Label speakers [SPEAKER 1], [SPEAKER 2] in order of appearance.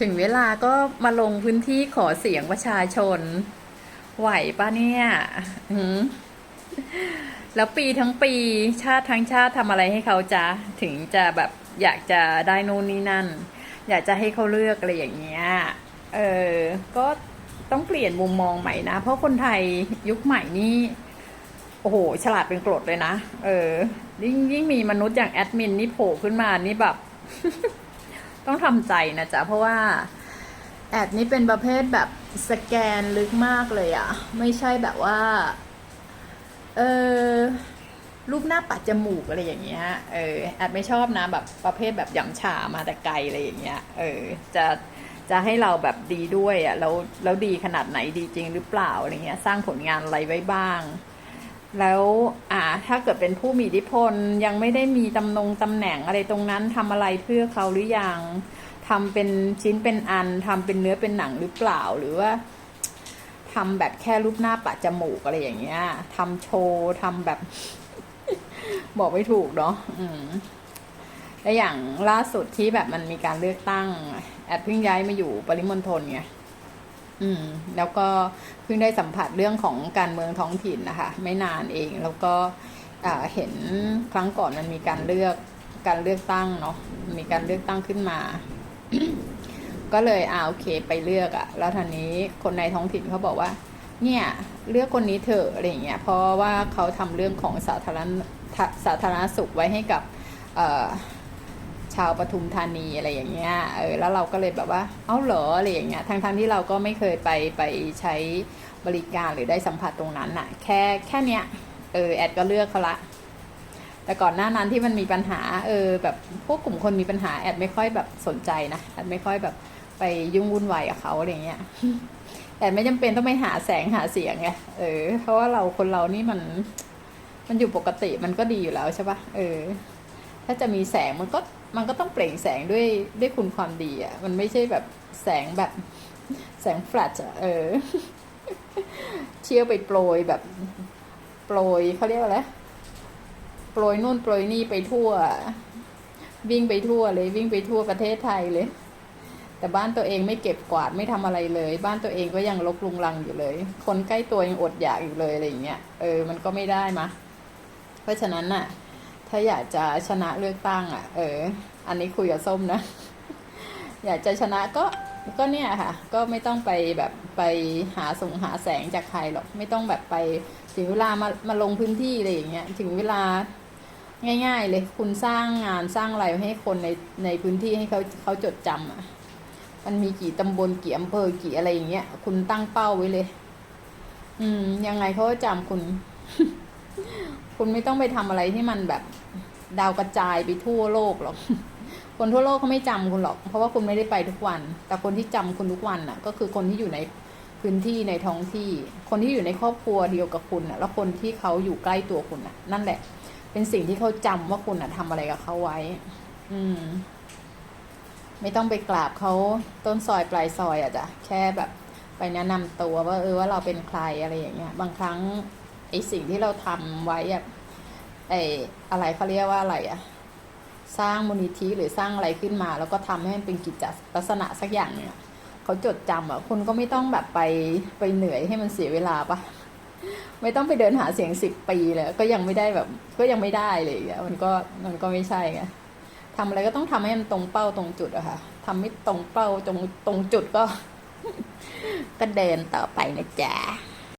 [SPEAKER 1] ถึงเวลาก็มาลงพื้นที่ขอเสียงประชาชน ไหวปะเนี่ยแล้วปีทั้งปีชาติทั้งชาติทำอะไรให้เขาจะถึงจะแบบอยากจะได้นู่นนี่นั่น อยากจะให้เขาเลือกอะไรอย่างเงี้ย เออ ก็ต้องเปลี่ยนมุมมองใหม่นะ เพราะคนไทยยุคใหม่นี่โอ้โห ฉลาดเป็นกรดเลยนะ เออ ยิ่งยิ่งมีมนุษย์อย่างแอดมินนี่โผล่ขึ้นมานี่แบบ ต้องทำใจนะจ๊ะ เพราะว่า แอดนี่เป็นประเภทแบบสแกนลึกมากเลยอะไม่ใช่แบบว่า เออรูปหน้าปัดจมูกอะไรอย่างเงี้ย เออ แอดไม่ชอบนะแบบประเภทแบบหยำฉามาแต่ไกลอะไรอย่างเงี้ย เออ จะจะให้เราแบบดีด้วยอะแล้วแล้วดีขนาดไหนดีจริงหรือเปล่าอะไรเงี้ย สร้างผลงานอะไรไว้บ้าง แล้ว ถ้าเกิดเป็นผู้มีอิทธิพลยังไม่ได้มีตำนงตำแหน่งอะไรตรงนั้นทำอะไรเพื่อเขาหรือยังทำเป็นชิ้นเป็นอันทำเป็นเนื้อเป็นหนังหรือเปล่าหรือว่าทำแบบแค่รูปหน้าปะจมูกอะไรอย่างเงี้ยทำโชว์ทำแบบ บอกไม่ถูกเนาะอืมและอย่างล่าสุดที่แบบมันมีการเลือกตั้ง แอดเพิ่งย้ายมาอยู่ปริมณฑลไง อืมแล้วก็เพิ่งได้สัมผัสเรื่องของการเมืองท้องถิ่นนะคะ ไม่นานเองแล้วก็เห็นครั้งก่อนมันมีการเลือกการเลือกตั้งเนาะมีการเลือกตั้งขึ้นมา ก็เลยอ่าโอเคไปเลือกอะแล้วทีนี้คนในท้องถิ่นเขาบอกว่า เนี่ยเลือกคนนี้เถอะอะไรเงี้ยเพราะว่าเขาทำเรื่องของสาธารณสาธารณสุขไว้ให้กับ ชาวปทุมธานีอะไรอย่างเงี้ยเออแล้วเราก็เลยแบบว่าเอ้าเหรออะไรอย่างเงี้ยทั้งทั้งๆที่เราก็ไม่เคยไปไปใช้บริการหรือได้สัมผัสตรงนั้นอะแค่แค่เนี้ยเออแอดก็เลือกเขาละ แต่ก่อนหน้านั้นที่มันมีปัญหาเออแบบพวกกลุ่มคนมีปัญหาแอดไม่ค่อยแบบสนใจนะแอดไม่ค่อยแบบไปยุ่งวุ่นวายกับเขาอะไรเงี้ยแอดไม่จำเป็นต้องไปหาแสงหาเสียงไงเออ เพราะว่าเราคนเรานี่มัน มันอยู่ปกติมันก็ดีอยู่แล้วใช่ปะเออ ถ้าจะมีแสงมันก็มันก็ต้องเปล่งแสงด้วยด้วยคุณความดีอะ่ะ มันไม่ใช่แบบแสงแบบแสงแฟลชอะเออ เชี่ยวไปโปรยแบบ โปรยเขาเรียกว่าอะไรโปรยนู่นโปรยนี่ไปทั่ว วิ่งไปทั่วเลยวิ่งไปทั่วประเทศไทยเลย แต่บ้านตัวเองไม่เก็บกวาดไม่ทำอะไรเลย บ้านตัวเองก็ยังลกลุงลังอยู่เลย คนใกล้ตัวยังอดอยากอยู่เลยอะไรอย่างเงี้ยเออมันก็ไม่ได้มะเพราะฉะนั้นน่ะ ถ้าอยากจะชนะเลือกตั้ง อะ เออ อันนี้คุยกับส้มนะ อยากจะชนะก็ก็เนี่ยค่ะ ก็ไม่ต้องไปแบบไปหาส่งหาแสงจากใครหรอก ไม่ต้องแบบไปถึงเวลามามาลงพื้นที่อะไรอย่างเงี้ย ถึงเวลาง่าย ๆ เลย คุณสร้างงานสร้างอะไรให้คนในในพื้นที่ให้เขาเขาจดจำอะ มันมีกี่ตำบลกี่อำเภอกี่อะไรอย่างเงี้ย คุณตั้งเป้าไว้เลย อืม ยังไงเขาก็จำคุณ คุณไม่ต้องไปทำอะไรที่มันแบบดาวกระจายไปทั่วโลกหรอก คนทั่วโลกเขาไม่จำคุณหรอก เพราะว่าคุณไม่ได้ไปทุกวัน แต่คนที่จำคุณทุกวันน่ะ ก็คือคนที่อยู่ในพื้นที่ในท้องที่ คนที่อยู่ในครอบครัวเดียวกับคุณน่ะ แล้วคนที่เขาอยู่ใกล้ตัวคุณน่ะ นั่นแหละ เป็นสิ่งที่เขาจำว่าคุณน่ะทำอะไรกับเขาไว้ อืม ไม่ต้องไปกราบเขาต้นซอยปลายซอยอะจ้ะแค่แบบ ไปแนะนำตัวว่าเออว่าเราเป็นใครอะไรอย่างเงี้ย บางครั้ง ไอสิ่งที่เราทำไว้อะไออะไรเขาเรียกว่าอะไรอะสร้างมูลนิธิหรือสร้างอะไรขึ้นมา แล้วก็ทำให้มันเป็นกิจลักษณะสักอย่างเนี่ยเขาจดจำอะคุณก็ไม่ต้องแบบไปไปเหนื่อยให้มันเสียเวลาปะไม่ต้องไปเดินหาเสียงสิบปีเลยก็ยังไม่ได้แบบ ก็ยังไม่ได้เลยอะมันก็มันก็ไม่ใช่ไงทำอะไรก็ต้องทำให้มันตรงเป้าตรงจุดอะค่ะทำไม่ตรงเป้าตรงตรงจุดก็ ก็เดินต่อไปนะจ๊ะ